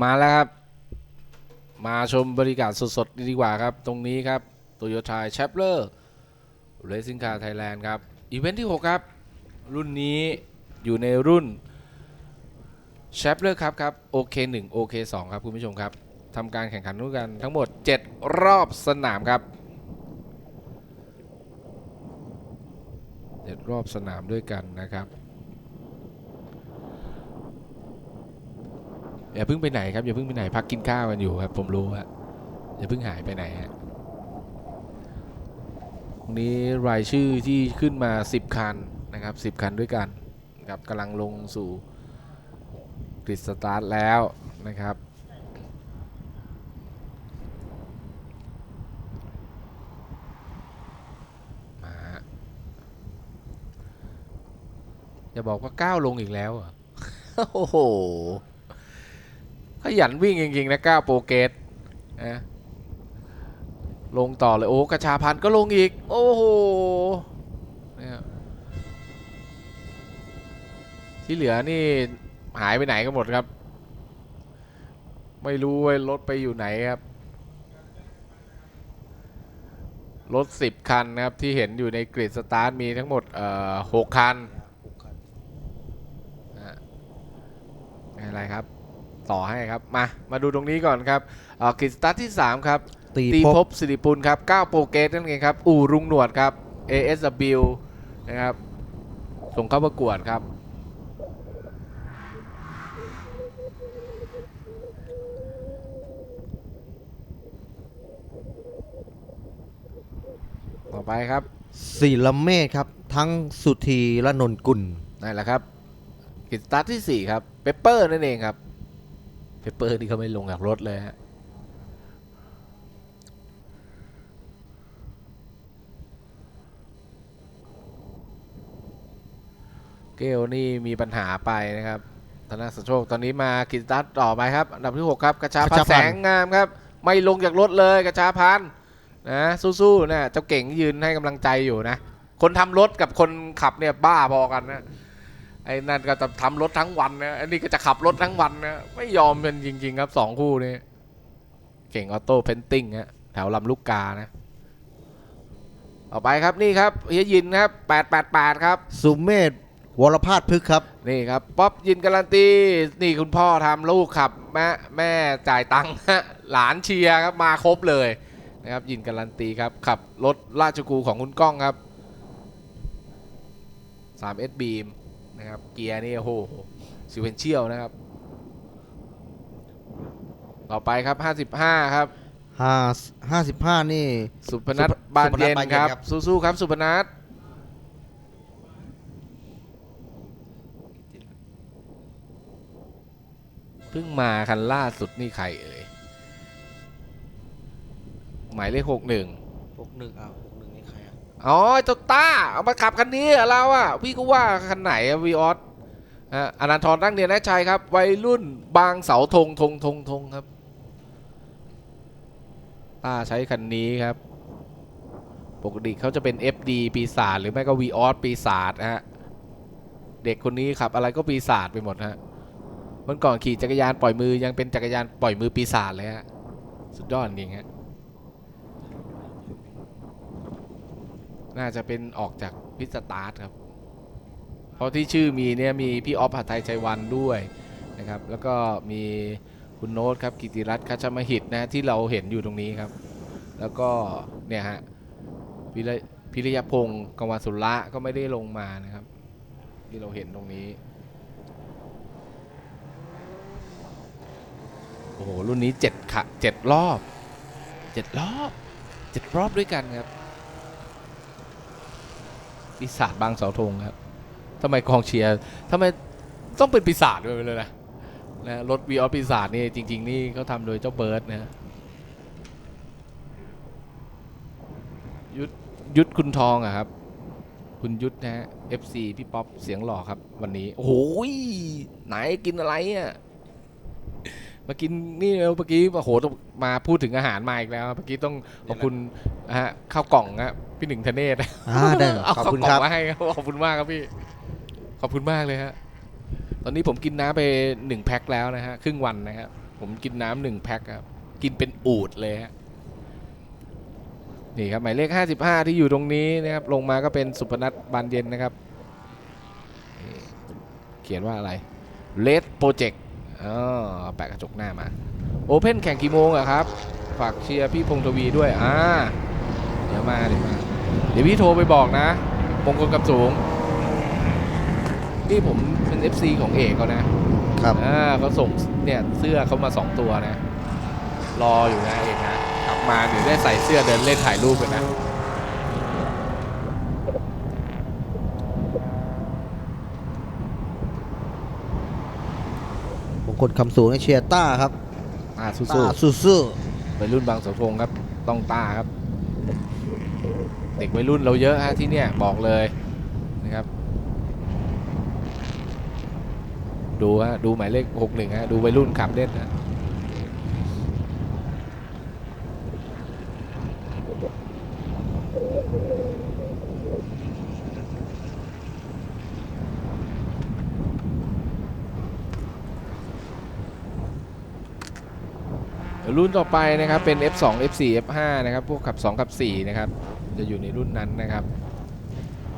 มาแล้วครับ มาชมบริการสดๆดีกว่าครับ ตรงนี้ครับโตโยต้าแชปเลอร์เรซิ่งคาร์ไทยแลนด์ครับ อีเวนท์ที่ 6 ครับ รุ่นนี้อยู่ในรุ่นแชปเลอร์ครับครับ OK1 OK2 ครับคุณผู้ชมครับทำการแข่งขันด้วยกันทั้งหมด 7 รอบสนามครับเจ็ดรอบสนามด้วยกันนะครับ อย่าเพิ่งไปไหนครับอย่าเพิ่งไปไหนพักกินข้าวกันอยู่ครับผมรู้ฮะอย่าเพิ่งหายไปไหนฮะตรงนี้รายชื่อที่ขึ้นมา 10 คันนะครับ 10 คันด้วยกันนะครับกำลังลงสู่กริดสตาร์ทแล้วนะครับมาฮะอย่าบอกว่าก้าวลงอีกแล้วเหรอโอ้โห ขยันวิ่งจริงๆนะก้าวโปรเกตนะลงต่อเลย โอ้กระชาพันธุ์ก็ลงอีก โอ้โหเนี่ยที่เหลือนี่หายไปไหนกันหมดครับ ไม่รู้ว่ารถไปอยู่ไหนครับ รถ 10 คันนะครับ ที่เห็นอยู่ในกริดสตาร์ทมีทั้งหมดเอ่อ6คันนะฮะไม่เป็นไรครับ ต่อให้ครับ มามาดูตรงนี้ก่อนครับเอ่อกริดสตาร์ทที่ 3 ครับ ตีตีพภบพสิริปุลครับ9โปรเกตนั่นเองครับ อู่รุงหนวดครับ ASW นะครับส่งเข้าประกวดครับต่อไปครับศิลเมธครับ ทั้งสุธีและนนกุลนั่นแหละครับ กิจสตาร์ทที่ 4 ครับ เปเปอร์นั่นเองครับ เปเปอร์นี่เขาไม่ลงจากรถเลยฮะเกลนี่มีปัญหาไปนะครับธนาสโชคตอนนี้มากิจสตาร์ทต่อไปครับอันดับที่ 6 ครับกระชาพันธ์แสงงามครับ ไม่ลงจากรถเลยกระชาพันธ์นะสู้ๆนะเจ้าเก่งยืนให้กำลังใจอยู่นะ คนทำรถกับคนขับเนี่ยบ้าพอกันนะ ไอ้นั่นก็จะทำรถทั้งวันนะอันนี้ก็จะขับรถทั้งวันนะไม่ยอมเป็นจริง ๆ ครับสองคู่นี้เก่งออโต้เพนติ้งฮะแถวลำลูกกานะต่อไปครับนี่ครับเฮียยินครับ888 ครับ สุเมธวรพาสพฤกษ์ครับ นี่ครับป๊อปยินการันตีนี่คุณพ่อทำลูกขับแม่แม่จ่ายตังค์ฮะหลานเชียร์ครับมาครบเลยนะครับยินการันตีครับ ขับรถราชกูของคุณก้องครับ 3S Beam นะครับ เกียร์นี่โอ้โหซิเวนเชียลนะครับ ต่อไปครับ 55 ครับ5 55นี่ สุพนัทสุพบานเย็นสุพนัทบานเย็นครับครับสู้ๆครับ สุพนัทเพิ่งมาคันล่าสุดนี่ใครเอ่ย หมายเลขหกหนึ่ง61อะ61นี่ใครอะ อ๋อเจ้าต้าเอามาขับคันนี้เหรอเราอะพี่ก็ว่าคันไหนวีออสฮะอนันทรตั้งเนียนนะชัยครับ วัยรุ่นบางเสาธงธงธงธงครับต้าใช้คันนี้ครับ ปกติเขาจะเป็น FD ปีศาจหรือไม่ก็วีออสปีศาจฮะ เด็กคนนี้ขับอะไรก็ปีศาจไปหมดฮะวันก่อนขี่จักรยานปล่อยมือยังเป็นจักรยานปล่อยมือปีศาจเลยฮะ สุดยอดจริงฮะ น่าจะเป็นออกจากพิสตาร์ทครับ เพราะที่ชื่อมีเนี่ยมีพี่ออฟหัตไทยชัยวันด้วยนะครับ แล้วก็มีคุณโน้ตครับกิติรัตน์คัชมหิตนะที่เราเห็นอยู่ตรงนี้ครับ แล้วก็เนี่ยฮะพิรพิริยพงศ์กงวาสุระก็ไม่ได้ลงมานะครับ ที่เราเห็นตรงนี้โอ้โหรุ่นนี้เจ็ดขะเจ็ดรอบเจ็ดรอบเจ็ดรอบด้วยกันครับ ปีศาจบางเสาธงครับทำไมกองเชียร์ทำไมต้องเป็นปีศาจด้วยไปเลยนะนะรถวีออปีศาจนี่จริง ๆ นี่เขาทำโดยเจ้าเบิร์ดนะยุทธยุทธคุณทองอะครับ คุณยุทธนะฮะ FC พี่ป๊อปเสียงหล่อครับ วันนี้ โอ้ยไหนกินอะไรอะ มากินนี่แล้วเมื่อกี้โอ้โหต้องมาพูดถึงอาหารมาอีกแล้วเมื่อกี้ต้องขอบคุณนะฮะข้าวกล่องนะพี่หนึ่งธเนศอ่าได้เอาขอบข้าวคุณกล่คอรังบมาให้ครับขอบคุณมากครับพี่ขอบคุณมากเลยฮะตอนนี้ผมกินน้ำไปหนึ่งแพ็คแล้วนะฮะครึ่งวันนะครับผมกินน้ำหนึ่งแพ็คครับกินเป็นอูดเลยฮะนี่ครับหมายเลข 55 ที่อยู่ตรงนี้นะครับลงมาก็เป็นสุพนัทบานเย็นนะครับนี่เขียนว่าอะไร Red Project อ๋อแปะกระจกหน้ามา โอเพนแข่งกี่โมงอะครับ ฝากเชียร์พี่พงษ์ทวีด้วย อ่า เดี๋ยวมาเดี๋ยวมา เดี๋ยวพี่โทรไปบอกนะมงคลกำสูง นี่ผมเป็น FC ของเอกเขานะ ครับอ่าเขาส่งเนี่ยเสื้อเขามา2ตัวนะ รออยู่นะเอกนะ กลับมาเดี๋ยวได้ใส่เสื้อเดินเล่นถ่ายรูปกันนะ คลคำสูงในเชียร์ต้าครับอ่าสู้ต้าสู้ๆวัยรุ่นบางเสาธงครับ ต้องตาครับ เด็กวัยรุ่นเราเยอะฮะที่เนี่ยบอกเลยนะครับ ดูฮะดูหมายเลข61ฮะดูวัยรุ่นขับเล่นนะ รุ่นต่อไปนะครับเป็น F2 F4 F5 นะครับพวกขับ 2 ขับ 4 นะครับ จะอยู่ในรุ่นนั้นนะครับ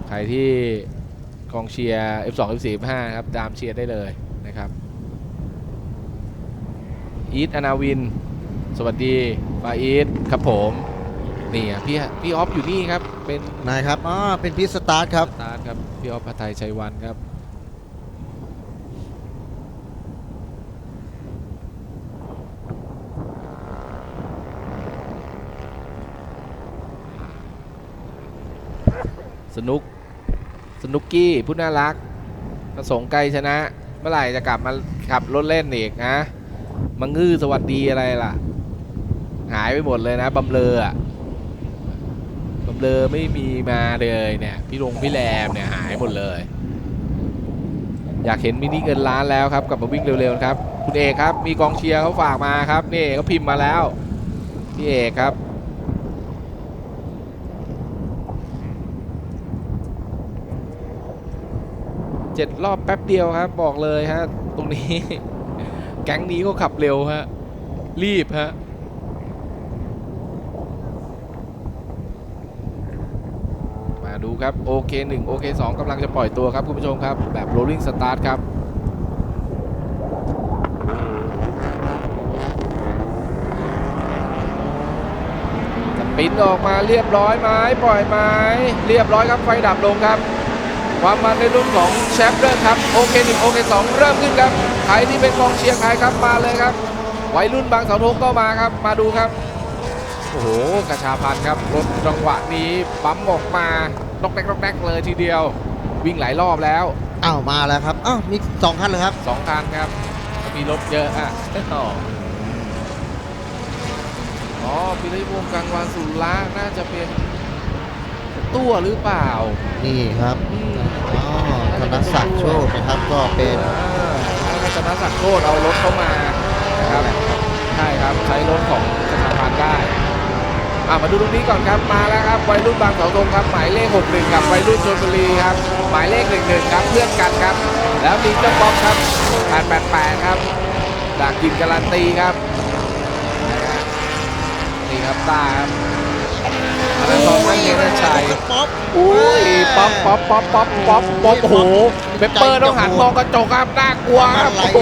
ใครที่กองเชียร์ F2 F4 F5 ครับตามเชียร์ได้เลยนะครับอีทอนาวิน สวัสดีฟาอีทครับผมนี่อะพี่พี่ออฟอยู่นี่ครับเป็นๆนายครับอ๋อเป็นพีทสตาร์ทครับสตาร์ทครับพี่ออฟพัทไทยชัยวันครับ สนุก สนุกกี้ผู้น่ารักประสงค์ไกลชนะ เมื่อไหร่จะกลับมาขับรถเล่นอีกนะมังงื้อสวัสดีอะไรล่ะ หายไปหมดเลยนะบำเลออะบำเลอไม่มีมาเลยเนี่ยพี่ลงพี่แรมเนี่ยหายหมดเลย อยากเห็นมินิเงินล้านแล้วครับกลับมาวิ่งเร็วๆครับ คุณเอกครับมีกองเชียร์เขาฝากมาครับนี่เขาพิมพ์มาแล้วพี่เอกครับ เจ็ดรอบแป๊บเดียวครับ บอกเลยฮะ ตรงนี้ แก๊งนี้ก็ขับเร็วฮะ รีบฮะมาดูครับโอเค1โอเค2กำลังจะปล่อยตัวครับ คุณผู้ชมครับ แบบ rolling start ครับปินออกมาเรียบร้อยไหมปล่อยไหมเรียบร้อยครับไฟดับลงครับ ความมันในรุ่นของแชมป์เริ่มครับโอเคหนึ่งโอเคสองเริ่มขึ้นครับใครที่เป็นกองเชียร์ใครครับมาเลยครับวัยรุ่นบางเสาธงก็มาครับ มาดูครับโอ้โหกระชาพันธ์ครับรถจังหวะนี้ปั๊มออกมาดอกแดกดอกแดกเลยทีเดียว วิ่งหลายรอบแล้วอ้าวมาแล้วครับอ้าวมีสองคันเลยครับสองคันครับ มีรถเยอะอะอ๋ออ๋อพิริวงศ์กังวานสุระน่าจะเป็นตัวหรือเปล่า นี่ครับอืมอ๋อธ นศักดิ์โชคนะครับก็เป็นแล้วก็ชนะสักดิ์โคตรเอารถเข้ามานะครับใช่ครับใช้รถของสถาบันได้อะมาดูตรงนี้ก่อนครับมาแล้วครับวัยรุ่นบางเสาธงครับหมายเลข61กับวัยรุ่นชลบุรีครับหมายเลข11ครับเพื่อนกันครับ แล้วมีเจ้าป๊อกครับ888ครับจากกินการันตีครับนี่ครับตาครับ อันนั้นของนักเรียนชัยป๊อปอุ้ยป๊อปป๊อปป๊อปป๊อปป๊อปป๊อปโอ้โหเปปเปอร์ต้องหันมองกระจกครับน่ากลัวครับโอ้โห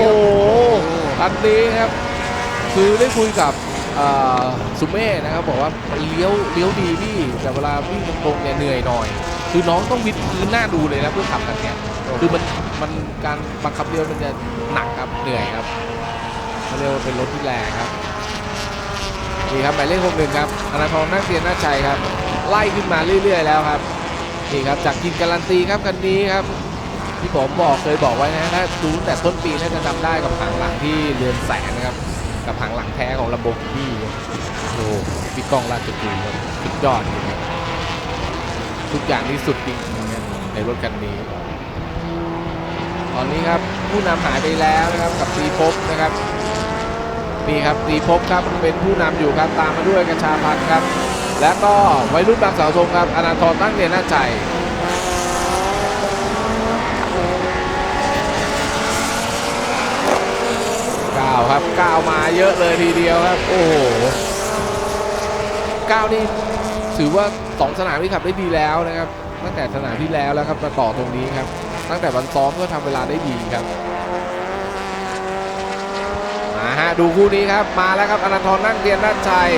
อันนี้ครับ คือได้คุยกับอ่อสุเม่นะครับบอกว่าเลี้ยวเลี้ยวดีพี่แต่เวลาวิ่งตรงๆเนี่ยเหนื่อยหน่อย คือน้องต้องวิดพื้นหน้าดูเลยนะเพื่อขับกันเนี่ยคือมันมันการบังคับเลี้ยวมันจะหนักครับเหนื่อยครับเขาเรียกว่าเป็นรถที่แรงครับ นี่ครับหมายเลขหกหนึ่งครับอนาทรนักเรียนนาชัยครับ ไล่ขึ้นมาเรื่อย ๆ แล้วครับนี่ครับจากกินการันตีครับคันนี้ครับที่ผมบอกเคยบอกไว้นะถ้าดูแต่ต้นปีน่าจะจำได้กับหางหลังที่เรือนแสนนะครับกับหางหลังแท้ของลำโบกินี่โอ้พี่ก้องราชกุลครับสุดยอดจริงครับทุกอย่างที่สุดจริงๆในรถคันนี้ ตอนนี้ครับผู้นำหายไปแล้วนะครับกับตีภพนะครับ นี่ครับตีภพครับเป็นผู้นำอยู่ครับตามมาด้วยกระชาพันธ์ครับ แล้วก็วัยรุ่นบางสาวธงครับอนันทรตั้งเรียนหน้าใจก้าวครับก้าวมาเยอะเลยทีเดียวครับ โอ้โหก้าวนี่ถือว่าสองสนามที่ขับได้ดีแล้วนะครับ ตั้งแต่สนามที่แล้วแล้วครับมาต่อตรงนี้ครับ ตั้งแต่วันซ้อมก็ทำเวลาได้ดีครับ ฮะดูคู่นี้ครับมาแล้วครับอนันทรนั่งเรียนด้านชัย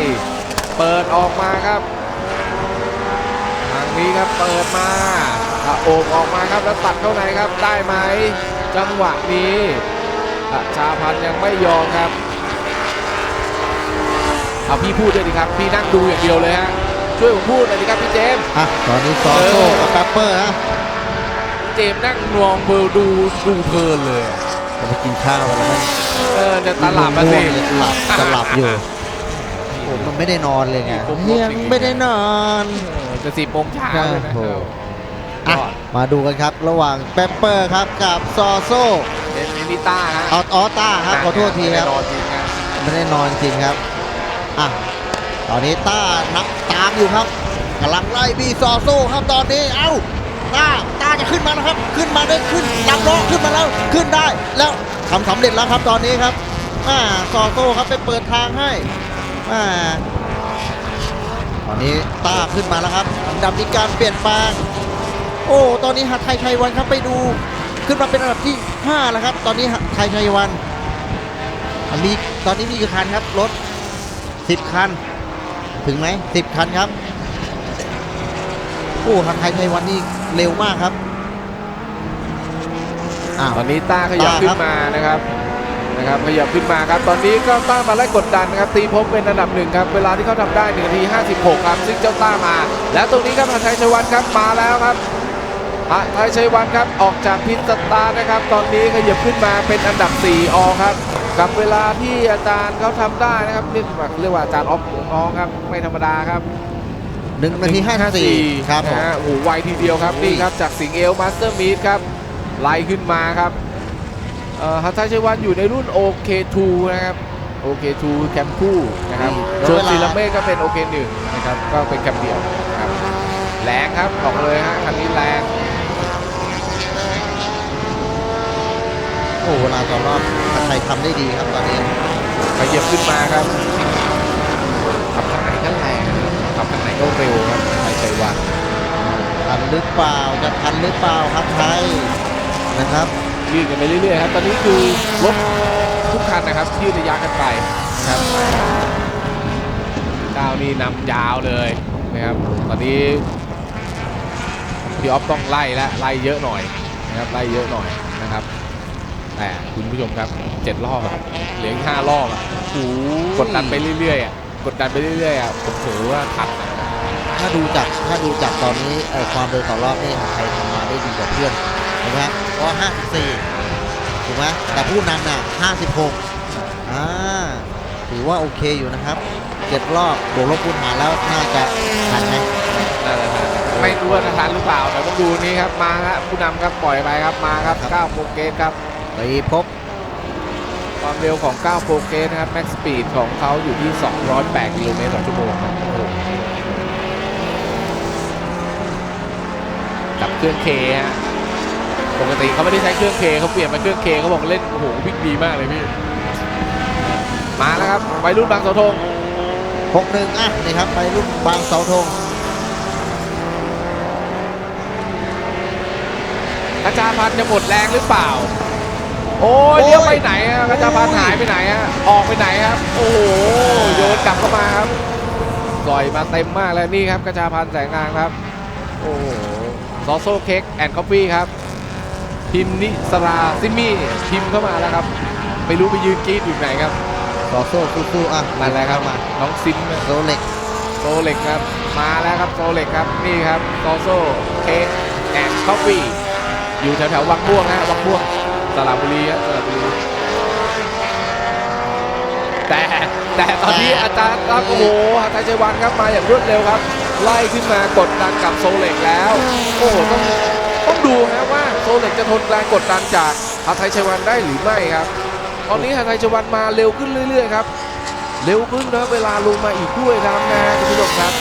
เปิดออกมาครับ ทางนี้ครับเปิดมาอะโอบออกมาครับแล้วตัดเข้าในครับได้ไหมจังหวะนี้อะชาพันธ์ยังไม่ยอมครับเอาพี่พูดด้วยดิครับ พี่นั่งดูอย่างเดียวเลยฮะช่วยผมพูดหน่อยดิครับพี่เจมส์อะตอนนี้ซอโซ่กับแปปเปอร์นะพี่เจมส์นั่งมองเบอร์ดูดูเพลินเลย จะไปกินข้าวกันแล้วมั้งเออจะตาหลับมาสิง่วงเลยหลับจะหลับอยู่โอ้มันไม่ได้นอนเลยไงผมยังไม่ได้นอนเออจะสิบโมงเช้าเลยนะโอ้โหยอะอดมาดูกันครับระหว่างแปปเปอร์ครับกับซอโซ่เป็นนิต้าฮะออออต้าครับขอโทษทีครับไม่ได้นอนจริงครับไม่ได้นอนจริงครับอะตอนนี้ต้านับตามอยู่ครับกำลังไล่บีซอโซ่ครับตอนนี้เอ้า ต้าต้าจะขึ้นมาแล้วครับ ขึ้นมาได้ขึ้นลำล้อขึ้นมาแล้วขึ้นได้ แล้วทำสำเร็จแล้วครับตอนนี้ครับอ่าซอโซ่ครับไปเปิดทางให้อ่าตอนนี้ต้าขึ้นมาแล้วครับอันดับมีการเปลี่ยนแปลงโอ้ตอนนี้หัดไทยชัยวันครับไปดูขึ้นมาเป็นอันดับที่5แล้วครับ ตอนนี้หัดไทยชัยวันมีตอนนี้มีกี่คันครับรถ10 คัน ถึงไหม10 คันครับ โอ้หัดไทยชัยวันนี่เร็วมากครับอ้าว ตอนนี้ต้าขยับขึ้นมานะครับนะครับขยับขึ้นมาครับตอนนี้ก็ต้ามาไล่กดดันนะครับตีพบเป็นอันดับหนึ่งครับเวลาที่เขาทำได้1นาที56 ครับ ซึ่งเจ้าต้ามา แล้วตรงนี้ครับหาไทยชัยวันครับมาแล้วครับหาไทยชัยวันครับออกจากพิษสตาร์นะครับ ตอนนี้ขยับขึ้นมาเป็นอันดับ 4 ออครับ กับเวลาที่อาจารย์เขาทำได้นะครับเรียกว่าเรียกว่าอาจารย์ออฟของน้องครับไม่ธรรมดาครับ หนึ่งนาทีห้าสี่ครับผมนะฮะโอ้โหไวทีเดียวครับโอ้ยนี่ครับจากสิงห์เอลมาสเตอร์มีดครับไล่ขึ้นมาครับเอ่อฮัตไทชัยวันอยู่ในรุ่น OK2 นะครับ OK2 แคมคู่นะครับแล้วส่วนเวลาซีลาเม่ก็เป็น OK1 นะครับก็เป็นแคมเดียวนะครับแรงครับบอกเลยฮะคันนี้แรงโอ้เวลาต่อรอบหัดไทยทำได้ดีครับตอนนี้ขยับขึ้นมาครับ ก็เร็วครับไทยชัยวันทันหรือเปล่าจะทันหรือเปล่าครับไทยนะครับยืดกันไปเรื่อยๆครับตอนนี้คือรถทุกคันนะครับ ยืดระยะกันไปนะครับดาวนี่นำยาวเลยนะครับตอนนี้พี่ออฟต้องไล่และไล่เยอะหน่อยนะครับไล่เยอะหน่อยนะครับ แต่คุณผู้ชมครับเจ็ดรอบอเหลือห้ารอบอะกดดันไปเรื่อยๆอะกดดันไปเรื่อยๆอะผมถือว่าทันนะ ถ้าดูจากถ้าดูจากตอนนี้เอ่อความเร็วต่อรอบนี่หัดไทยทำมาได้ดีกว่าเพื่อนถูกไหมครับเพราะ54ถูกไหมแต่ผู้นำน่ะ56อ่าถือว่าโอเคอยู่นะครับเจ็ดรอบบวกลบคูณหารแล้วน่าจะทันไหมน่าจะทันไม่รู้ว่าจะทันหรือเปล่าแต่ต้องดูนี้ครับมาครับผู้นำครับปล่อยไปครับมาครับ9โปรเกสครับไปพบความเร็วของ9โปรเกสนะครับแม็กสปีดของเขาอยู่ที่ 208กิโลเมตรต่อชั่วโมงครับโอ้โห กับเครื่องเคฮะปกติเขาไม่ได้ใช้เครื่องเคเขาเปลี่ยนมาเครื่องเคเขาบอกเล่นโอ้โหวิ่งดีมากเลยพี่ มาแล้วครับวัยรุ่นบางเสาธง61อะนี่ครับไปรุ่นบางเสาธงกระจาพันธ์จะหมดแรงหรือเปล่า โอ้ยเลี้ยวไปไหนอะกระจาพันธ์หายไปไหนอะออกไปไหนครับ โอ้โหโยนกลับเข้ามาครับปล่อยมาเต็มมากแล้วนี่ครับกระจาพันธ์แสงนางครับ โอ้โห ซอโซเค้กแอนด์คอฟฟี่ครับ พิมพ์นิสราซิมี่พิมพ์เข้ามาแล้วครับไม่รู้ไปยืนกรีดอยู่ไหนครับต่อโซ่สู้ๆอะนั่นแหละครับมาน้องซิมโซเล็กโซเล็กครับ มาแล้วครับโซเล็กครับนี่ครับซอโซเค้กแอนด์คอฟฟี่อยู่แถวๆวังม่วงฮะวังม่วงสระบุรีครับสระบุรีแต่แต่ตอนนี้อาจารย์ครับโอ้โหอาจารย์ชัยวันครับมาอย่างรวดเร็วครับ ไล่ขึ้นมากดดันกับโซเล็กแล้ว โอ้โหต้องต้องดูนะว่าโซเล็กจะทนแรงกดดันจากอาไทยชัยวันได้หรือไม่ครับ ตอนนี้อาไทยชัยวันมาเร็วขึ้นเรื่อย ๆ ครับ เร็วขึ้นนะเวลาลงมาอีกด้วยครับนะคุณผู้ชมครับ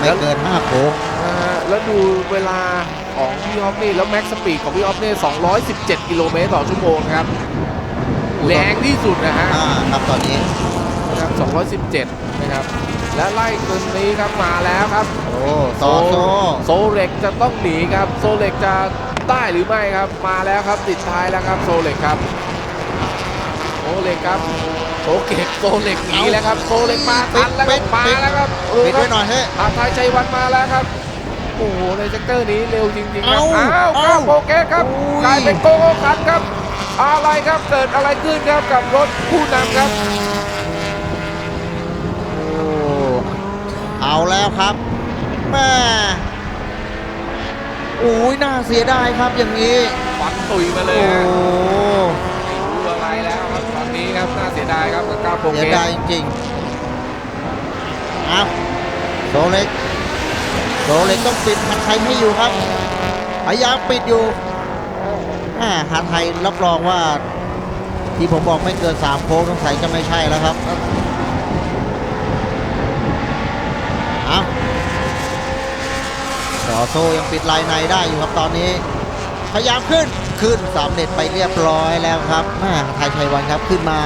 ไม่เกิน5โค้งนะฮะแล้วดูเวลาของพี่ออฟนี่แล้วแม็กซ์สปีดของพี่ออฟนี่217 กิโลเมตรต่อชั่วโมงนะครับโอ้แรงที่สุดนะฮะอ่าครับตอนนี้นะครับ217 นะครับ และไล่ตัวนี้ครับมาแล้วครับ โอ้ซอโซโซเล็กจะต้องหนีครับ โซเล็กจะได้หรือไม่ครับ มาแล้วครับติดท้ายแล้วครับ โซเล็กครับโซเล็กครับโซเก็บโซเล็กหนีแล้วครับ โซเล็กมาทันแล้วครับมาแล้วครับดูปิดครัไว้บหน่อยเฮ้ยอาทายชัยวันมาแล้วครับโอ้โหในเซกเตอร์นี้เร็วจริงๆครับเอ้าอ้าวคเอ้ารับโปเกสครับอุ้ยกลายเป็นโกโก้คันครับ อะไรครับเกิดอะไรขึ้นครับกับรถผู้นำครับ โอ้ เอาแล้ว ครับแม่โอ้ยน่าเสียดายครับอย่างนี้ฟันตุยมาเลโอ้ยฮะไม่รู้อะไรแล้วครับตอนนี้ครับน่าเสียดายครับกับก้าวโปเสีเกยสดายจริงๆเอาโซเล็กโซเล็กต้องปิดหัดไทยให้อยู่ครับพยายามปิดอยู่แม่หัดไทยรับรองว่า ที่ผมบอกไม่เกินสามโค้งต้องใส่จะไม่ใช่แล้วครับเอา ต่อโซยังปิดลายในได้อยู่ครับตอนนี้พยายามขึ้นขึ้นสำเร็จไปเรียบร้อยแล้วครับแม่ไทยชัยวันครับขึ้นมา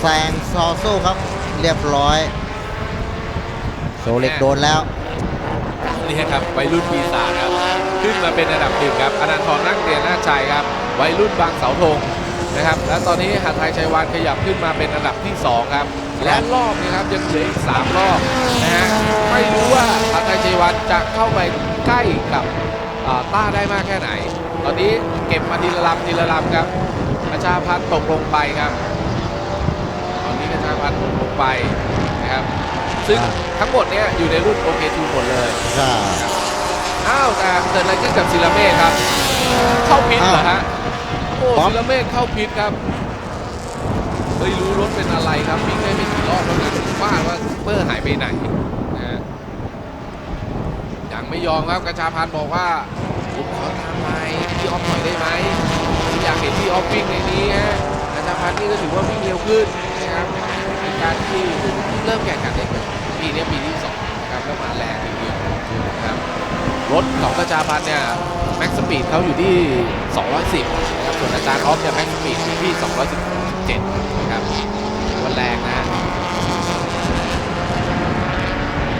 แซงซอโซครับเรียบร้อย โซเล็กโดนแล้วนี่ครับวัยรุ่นปีศาจครับขึ้นมาเป็นอันดับหนึ่งครับอนันทรนั่งเรียนหน้าชัยครับวัยรุ่นบางเสาธงนะครับ และตอนนี้หาไทยชัยวันขยับขึ้นมาเป็นอันดับที่สองครับ และรอบนี้ครับยังเหลืออีกสามรอบนะฮะไม่รู้ว่าหาไทยชัยวันจะเข้าไปใกล้กับอ่าต้าได้มากแค่ไหน ตอนนี้เก็บมาทีละลำทีละลำครับประชาพันธ์ตกลงไปครับ ตอนนี้ประชาพันธ์ตกลงไปนะครับ ซึ่งทั้งหมดเนี้ยอยู่ในรุ่นโอเคทูหมดเลยก็อ้าวแต่เกิดอะไรขึ้นกับศิลาเมฆครับ เข้าพิษเหรอฮะโอ้ป๊อปศิลาเมฆเข้าพิษครับ ไม่รู้รถเป็นอะไรครับวิ่งได้ไม่กี่รอบแล้วนะถึงว่าว่าเปอร์หายไปไหนนะฮะยังไม่ยอมครับกระชาพันบอกว่าผมขอทำไมพี่ออฟหน่อยได้ไหมผมอยากเห็นพี่ออฟวิ่งในนี้ฮะกระชาพันนี่ก็ถือว่าวิ่งเร็วขึ้นนะครับเป็นการที่เริ่มแข่งขันได้ปีนี้ปีที่สองนะครับแล้วมาแรงทีเดียวนะครับรถของประชาพันเนี่ยแม็กซ์สปีดเขาอยู่ที่ 210นะครับส่วนอาจารย์ออฟเนี่ยแม็กซ์สปีดอยู่ที่ 217นะครับวันแรงนะ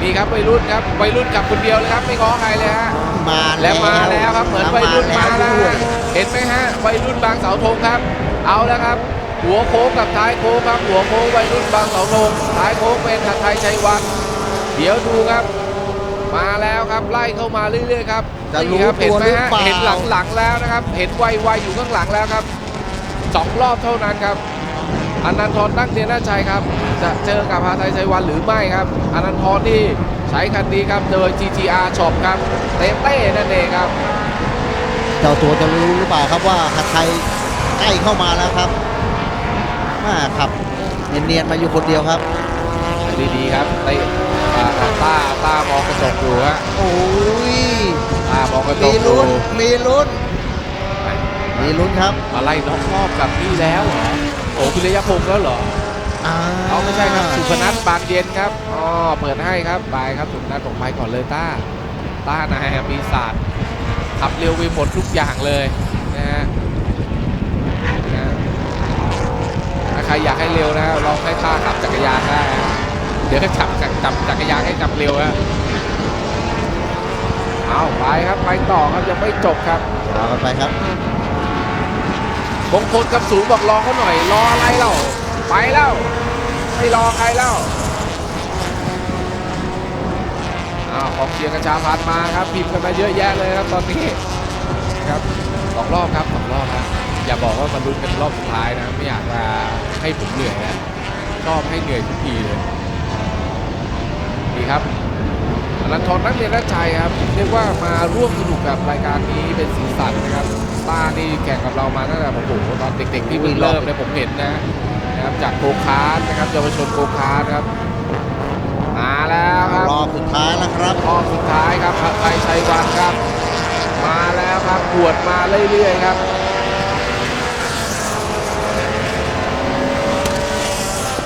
นี่ครับวัยรุ่นครับวัยรุ่นกลับคนเดียวเลยครับไม่ง้อใครเลยฮะมาและมาแล้วครับเหมือนวัยรุ่นมาแล้วด้วยเห็นไหมฮะวัยรุ่นบางเสาธงครับ เอาแล้วครับ หัวโค้งกับท้ายโค้งครับหัวโค้งวัยรุ่นบางเสาธงท้ายโค้งเป็นหัดไทยชัยวันเดี๋ยวดูครับ มาแล้วครับไล่เข้ามาเรื่อยๆครับจะนี่รู้ครับเห็นตัวไหมหรือฮะเปล่าเห็นหลังๆแล้วนะครับ เห็นไวๆอยู่ข้างหลังแล้วครับสองรอบเท่านั้นครับ อนันทรตั้งเตียนาชัยครับ จะเจอกับพาไทยชัยวันหรือไม่ครับอนันทรที่ใช้คันนี้ครับโดย GTR Shop ครับเต้เต้นั่นเองครับ เจ้าตัวจะรู้หรือเปล่าครับว่าหัดไทยใกล้เข้ามาแล้วครับมาครับเนียนๆมาอยู่คนเดียวครับดีๆครับเต้อ่าต้าต้ามองกระจกอยู่ฮะโอ้ยต้ามองกระจมีกอยู่ลุ้นมีลุ้นมีลุ้นครับมาไล่น้องรอบกับนี่แล้วเหรอโอ้คุณระยะพงษ์แล้วเหรออ่าเอาไม่ใช่ครับสุพนัทบางเย็นครับอ๋อเปิดให้ครับไปครับสุพนัทผมไปก่อนเลยต้าต้านายปีศาจขับเร็วไปหมดทุกอย่างเลยนะฮะนะถ้าใครอยากให้เร็วนะลองให้ต้าขับจักรยานได้นะเดี๋ยวก็จับจับจับจักรยานให้ขับเร็วฮะเอาไปครับไปต่อครับยังไม่จบครับเอากันไปครับ มงคลกับศูนย์บอกรอเขาหน่อย รออะไรเล่าไปแล้ว ไม่รอใครแล้วอ้าวของเชียร์กระชาพันมาครับพิมพ์กันมาเยอะแยะเลยครับตอนนี้ครับสองรอบครับสองรอบครับอย่าบอกว่ามาลุ้นกันรอบสุดท้ายนะ ไม่อยากจะให้ผมเหนื่อยนะชอบให้เหนื่อยทุกทีเลยดีครับอนันทรนักเรียนรัชชัยครับเรียกว่ามาร่วมสนุกกับรายการนี้เป็นสีสันนะครับ ต้านี่แข่งกับเรามาตั้งแต่โอ้โหตอนเด็กๆที่เพิ่งเริ่มเนี่ยผมเห็นนะนะครับจากโกคาร์ทนะครับเยาวชนโกคาร์ทครับมาแล้วครับรอบสุดท้ายแล้วครับรอบสุดท้ายครับไทยชัยวันครับ มาแล้วครับปวดมาเรื่อยๆครับ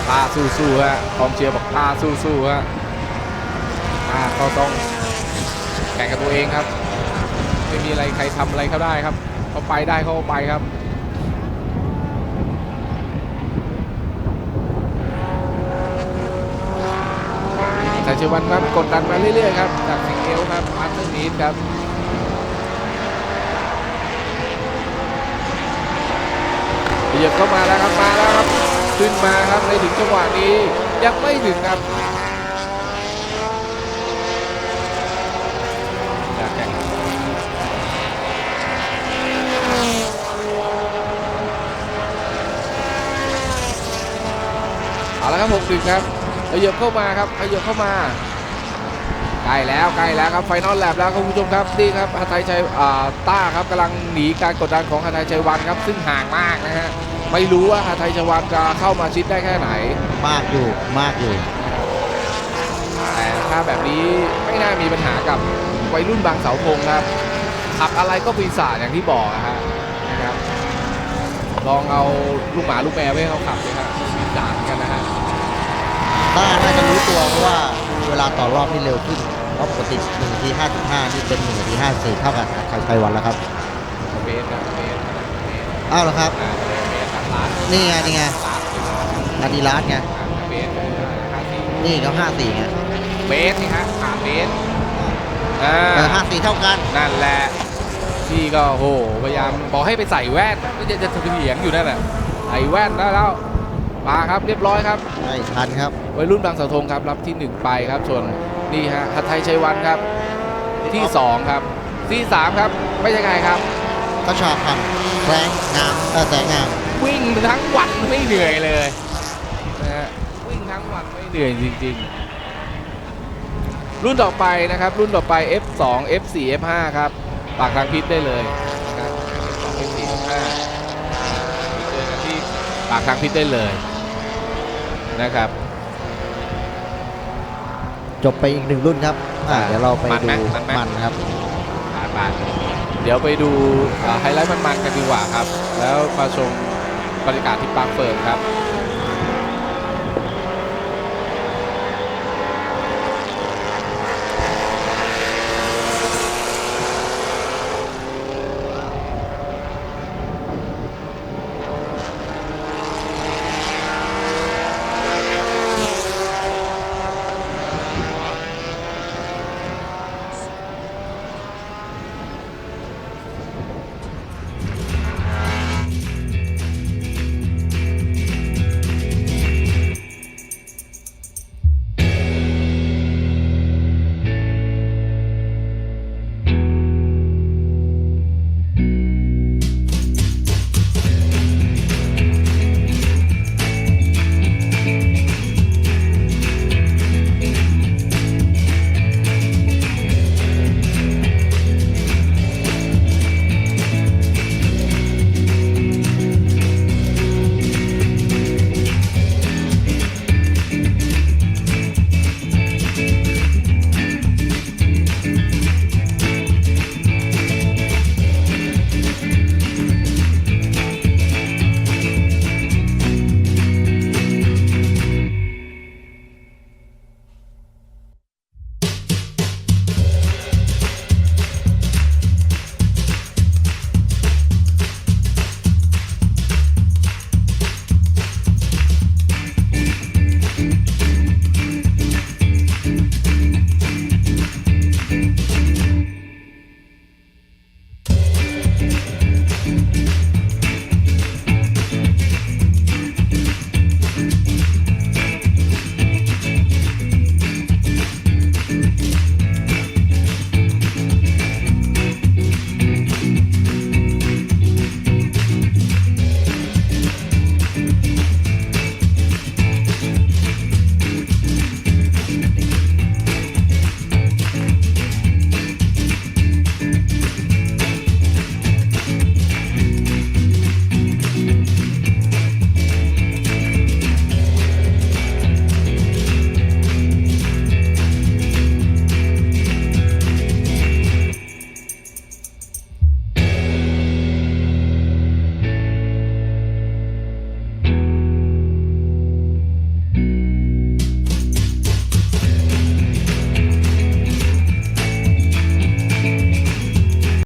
ตาสู้ๆฮะกองเชียร์บอกตาสู้ๆฮะตาก็ต้องแข่งกับตัวเองครับ ไม่มีอะไรใครทำอะไรเขาได้ครับ เขาไปได้เขาไปครับแชัยชวันครับกดดันมาเรื่อยๆครับจากสิงเอลครับมาตอร์นีครับเหยียบเข้ามาแล้วครับมาแล้วครับ ขึ้นมาครับในถึงจังหวะนี้ยังไม่ถึงครับ เอาละครับหกดึงครับขยับเข้ามาครับขยับเข้ามาใกล้แล้วใกล้แล้วครับไฟนอลแลบแล้วครับคุณผู้ชมครับนี่ครับฮาไทยชัยอ่าต้าครับกำลังหนีการกดดันของฮาไทยชัยวันครับ ซึ่งห่างมากนะฮะไม่รู้ว่าฮาไทยชัยวันจะเข้ามาชิดได้แค่ไหน มากอยู่มากอยู่แต่ถ้าแบบนี้ไม่น่ามีปัญหากับวัยรุ่นบางเสาธงครับขับอะไรก็ปีศาจอย่างที่บอกนะฮะนะครับลองเอาลูกหมาลูกแมวให้เขาขับเตัวเพราะว่าเวลาต่อรอบนี่เร็วขึ้นเพราะปกติ1นาที55นี่เป็น1นาที54เท่ากับไทยไทยวันแล้วครับเบสครับเบสเบสอ้าวเหรอครับ อ่าเบสครับร้านนี่ไงนี่ไงร้านอาดิลาสไงเบสห้าสี่นี่ก็54ไงเบสนี่ฮะขาเบสอ่าเออ54เท่ากันนั่นแหละพี่ก็โหพยายามบอกให้ไปใส่แว่นไม่จะจะเถียงอยู่นั่นแหละใส่แว่นได้แล้วมาครับเรียบร้อยครับ ไม่ทันครับ วัยรุ่นบางเสาธงครับรับที่ 1 ไปครับส่วนนี่ฮะหัทไทยชัยวันครับที่ 2 ครับที่ 3 ครับ ไม่ใช่ใครครับก็ชอบทำแสงงามเออแสงงามวิ่งทั้งวันไม่เหนื่อยเลยนะฮะวิ่งทั้งวันไม่เหนื่อยจริง ๆ รุ่นต่อไปนะครับ รุ่นต่อไป F2 F4 F5 ครับปากทางพิษได้เลยนะครับ F2 F4 F5 เจอกันที่ปากทางพิษได้เลยนะครับ จบไปอีกหนึ่งรุ่นครับอ่าอ่าเดี๋ยวเราไปมันดูไหมมันไหม มันครับผ่านมาเดี๋ยวไปดูเอ่อไฮไลท์มันๆกันดีกว่าครับ แล้วมาชมบรรยากาศที่ปาร์คเฟิร์มครับ